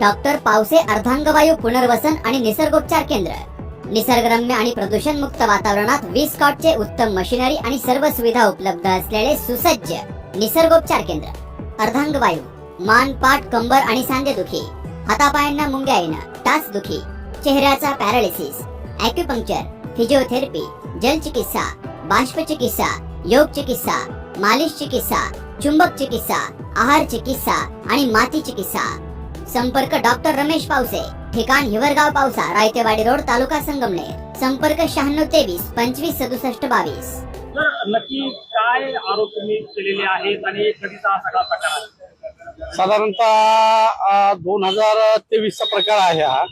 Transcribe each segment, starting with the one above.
Doctor Pawase अर्धांगवायू पुनर्वसन आणि निसर्गोपचार केंद्र. निसर्गरम्य आणि प्रदूषण मुक्त वातावरणात वीस कॉटचे उत्तम मशिनरी आणि सर्व सुविधा उपलब्ध असलेले सुसज्ज निसर्गोपचार केंद्र. अर्धांगवायू मान पाठ कंबर आणि सांधेदुखी हातापायांना मुंग्या येणं टाच दुखी चेहऱ्याचा पॅरालिसिस अॅक्युपंक्चर फिजिओथेरपी जलचिकित्सा बाष्प चिकित्सा योग चिकित्सा मालिश चिकित्सा चुंबक चिकित्सा आहार चिकित्सा आणि माती चिकित्सा. संपर्क डॉक्टर रमेश पावसे. ठिकाण हिवरगाव पावसा रायतेवाडी रोड तालुका संगमनेर. संपर्क शहाण्णव तेवीस पंचवीस सदुसष्ट बावीस. तर नक्की काय आरोप तुम्ही केलेले आहेत आणि कधीचा हा सगळा प्रकार आहे? साधारणतः दोन हजार तेवीसचा प्रकार आहे हा.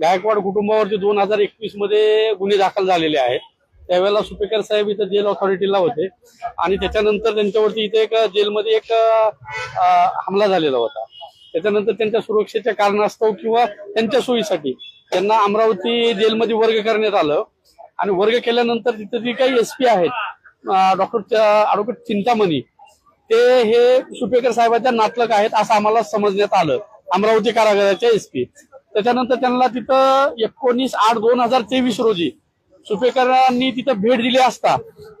गायकवाड कुटुंबावरती दोन हजार एकवीसमध्ये गुन्हे दाखल झालेले आहेत. त्यावेळेला सुपेकर साहेब इथं जेल ऑथॉरिटीला होते. आणि त्याच्यानंतर त्यांच्यावरती इथे एक जेलमध्ये एक अं, हमला झालेला होता. त्याच्यानंतर त्यांच्या सुरक्षेच्या कारणास्तव किंवा त्यांच्या सोयीसाठी. त्यांना अमरावती जेलमध्ये वर्ग करण्यात आलं. आणि वर्ग केल्यानंतर तिथे जी काही एस पी आहेत डॉक्टर अॅडव्होकेट चिंतामणी ते हे सुपेकर साहेबांच्या नातलक आहेत असं आम्हाला समजण्यात आलं. अमरावती कारागृहाचे एसपी त्याच्यानंतर त्यांना तिथं एकोणीस आठ दोन हजार तेवीस रोजी सुपेकरांनी तिथं भेट दिली असता.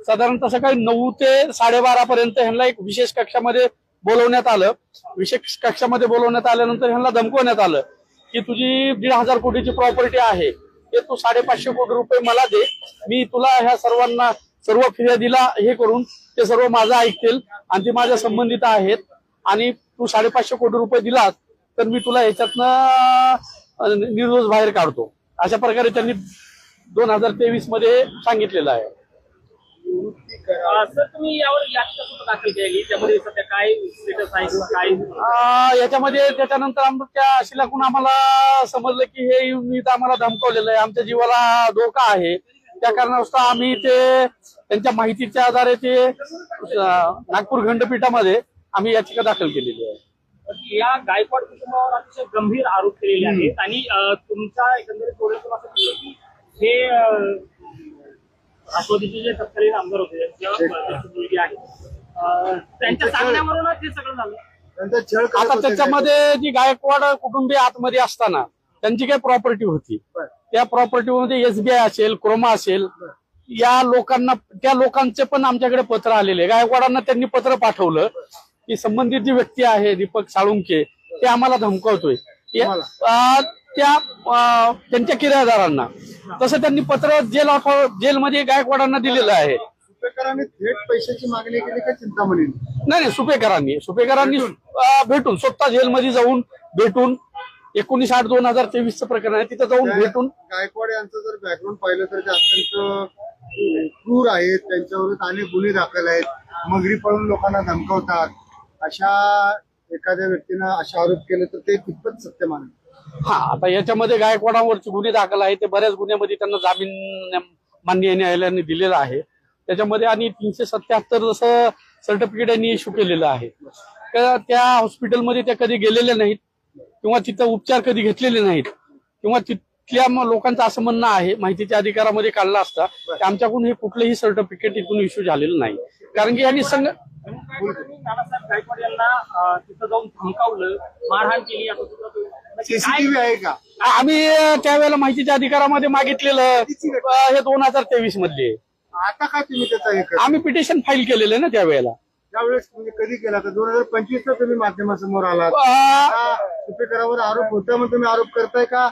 साधारणतः सकाळी नऊ ते साडेबारा पर्यंत ह्यांना एक विशेष कक्षामध्ये बोलवण्यात आलं. विशेष कक्षामध्ये बोलवण्यात आल्यानंतर ह्यांना धमकवण्यात आलं की तुझी दीड हजार कोटीची प्रॉपर्टी आहे. ते तू साडेपाचशे कोटी रुपये मला दे. मी तुला ह्या सर्वांना सर्व फिर्यादीला हे करून ते सर्व माझं ऐकतील आणि ते माझ्या संबंधित आहेत. आणि तू साडेपाचशे कोटी रुपये दिलास तर मी तुला ह्याच्यातनं निर्दोष बाहेर काढतो. अशा प्रकारे त्यांनी दोन हजार तेवीसमध्ये सांगितलेलं आहे. सर तुम्ही यावर याचिका दाखल केली? त्यामध्ये सध्या काय स्टेटस आहे किंवा काय अं, याच्यामध्ये त्याच्यानंतर आमच्या शिलाकून आम्हाला समजलं की हे इथं आम्हाला धमकवलेलं आहे. आमच्या जीवाला धोका आहे. त्या कारणास्तव आम्ही ते त्यांच्या माहितीच्या आधारे ते अं, नागपूर खंडपीठामध्ये आम्ही याचिका दाखल केलेली आहे. या गायकवाड कुटुंबावर अतिशय गंभीर आरोप केलेले आहेत आणि अं, तुमचा एकंदरीत असं की हे अं, राष्ट्रवादीचे जे तत्कालीन आमदार होते मुलगी आहे. अं, त्यांच्या सांगण्यावरूनच हे सगळं झालं. आता त्याच्यामध्ये जी गायकवाड कुटुंबीय आतमध्ये असताना त्यांची काही प्रॉपर्टी होती. त्या प्रॉपर्टीमध्ये एसबीआय असेल क्रोमा असेल या लोकांना त्या लोकांचे पण आमच्याकडे पत्र आलेले. गायकवाडांना त्यांनी पत्र पाठवलं की संबंधित जी व्यक्ती आहे दीपक साळुंके ते आम्हाला धमकावतोय. त्या त्यांच्या किरायादारांना. तसं त्यांनी पत्र जेल जेलमध्ये गायकवाडांना दिलेलं आहे. सुपेकरांनी थेट पैशाची मागणी केली का चिंतामणी नाही नाही सुपेकरांनी. सुपेकरांनी भेटून. स्वतः जेलमध्ये जाऊन भेटून एकोणीस आठ दोन हजार तेवीसचं प्रकरण आहे. तिथं जाऊन भेटून गायकवाड यांचं जर बॅकग्राऊंड पाहिलं तर ते अत्यंत क्रूर आहेत. त्यांच्यावर अनेक गुन्हे दाखल आहेत. मगरी पळून लोकांना धमकावतात. अशा एखाद्या व्यक्तीनं अशा आरोप केले तर ते कितपत सत्य मानेल हा आता याच्यामध्ये गायकवाडावरचे गुन्हे दाखल आहे ते बऱ्याच गुन्ह्यामध्ये त्यांना जामीन मान्य न्यायालयाने दिलेला आहे. त्याच्यामध्ये आणि तीनशे सत्याहत्तर जसं सर्टिफिकेट यांनी इश्यू केलेलं आहे. तर त्या हॉस्पिटलमध्ये त्या कधी गेलेल्या नाहीत किंवा तिथं उपचार कधी घेतलेले नाहीत किंवा तिथल्या लोकांचं असं म्हणणं आहे माहितीच्या अधिकारामध्ये काढला असता की आमच्याकडून हे कुठलंही सर्टिफिकेट इथून इश्यू झालेलं नाही. कारण की यांनी संघ नानासाहेब गायकवाड यांना तिथं जाऊन धमकावलं मारहाण केली सीसीटीव्ही आहे का? आम्ही त्यावेळेला माहितीच्या अधिकारामध्ये मागितलेलं अं, हे दोन हजार तेवीस मधले आता काय तुम्ही त्याचा हे आम्ही पिटिशन फाईल केलेलं ना त्यावेळेला. त्यावेळेस म्हणजे कधी केला? तर दोन हजार पंचवीस ला तुम्ही माध्यमासमोर आलात. अं, आता सुपेकरावर आरोप होता म्हणून तुम्ही आरोप करताय का?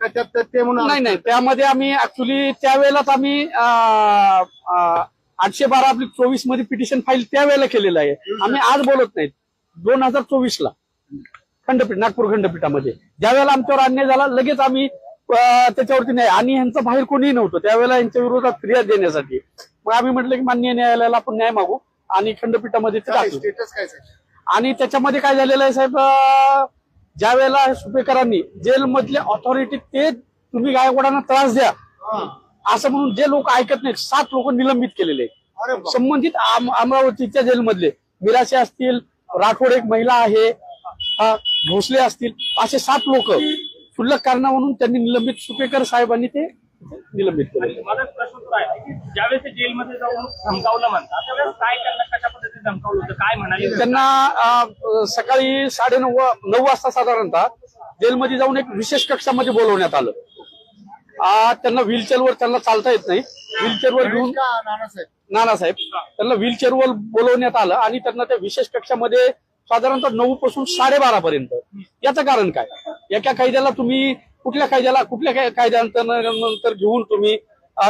का त्यात तथ्य म्हणून नाही नाही. त्यामध्ये आम्ही ऍक्च्युली त्यावेळेलाच आम्ही अं, अं, आठशे बारा आपली चोवीसमध्ये पिटिशन फाईल त्यावेळेला केलेलं आहे. आम्ही आज बोलत नाहीत. दोन हजार चोवीस ला खंडपीठ नागपूर खंडपीठामध्ये. ज्यावेळेला आमच्यावर अन्याय झाला लगेच आम्ही त्याच्यावरती नाही आणि यांचं बाहेर कोणीही नव्हतं. त्यावेळेला यांच्या विरोधात फिर्याद देण्यासाठी. मग आम्ही म्हटलं की मान्य न्यायालयाला आपण न्याय मागू आणि खंडपीठामध्ये? आणि त्याच्यामध्ये काय झालेलं आहे साहेब ज्या वेळेला सुपेकरांनी जेलमधले ऑथॉरिटी ते तुम्ही गायकवाडांना त्रास द्या. असं म्हणून जे लोक ऐकत नाहीत सात लोक निलंबित केलेले. संबंधित आम- अमरावतीच्या जेलमधले. मिराशे असतील राठोड एक महिला आहे. हा, भोसले असतील असे सात लोक क्षुल्लक कारणा म्हणून त्यांनी निलंबित सुपेकर साहेबांनी ते निलंबित केले. माझा प्रश्न तुला आहे की ज्यावेळेस ते जेलमध्ये जाऊन धमकावलं म्हणतात त्यावेळेस काय त्यांना कशा पद्धतीने धमकावलं होतं काय म्हणाले त्यांना अं, सकाळी साडेनऊ वा- नऊ वाजता साधारणतः जेलमध्ये जाऊन एक विशेष कक्षामध्ये बोलवण्यात आलं. आ, त्यांना व्हीलचेअरवर त्यांना चालता येत नाही. व्हीलचेअरवर घेऊन नानासाहेब. त्यांना व्हीलचेअरवर बोलवण्यात आलं आणि त्यांना त्या विशेष कक्षामध्ये साधारणतः नऊ पासून साडेबारा पर्यंत. याचं कारण काय? एका कायद्याला तुम्ही कुठल्या कायद्याला कुठल्या कायद्यानंतर नंतर घेऊन तुम्ही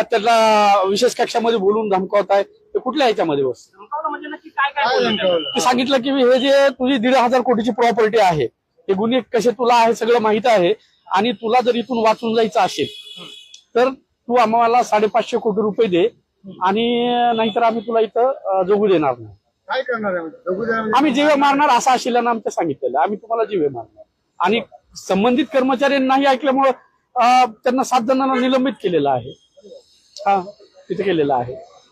त्याला विशेष कक्षामध्ये बोलून धमकावताय? ते कुठल्या ह्याच्यामध्ये बस? सांगितलं की हे जे तुझी दीड हजार कोटीची प्रॉपर्टी आहे हे गुन्हे कसे तुला आहे सगळं माहीत आहे आणि तुला जर इथून वाचून जायचं असेल तर तू आम्हाला साडेपाचशे कोटी रुपये दे आणि नाहीतर आम्ही तुला इथं जगू देणार नाही. काय करणार आहे? म्हणजे आम्ही जीवे मारणार असं आशिलानं आमच्या सांगितलेलं. आम्ही तुम्हाला जीवे मारणार. आणि संबंधित कर्मचाऱ्यांनाही ऐकल्यामुळं त्यांना सात जणांना निलंबित केलेलं आहे. हा तिथे केलेलं आहे.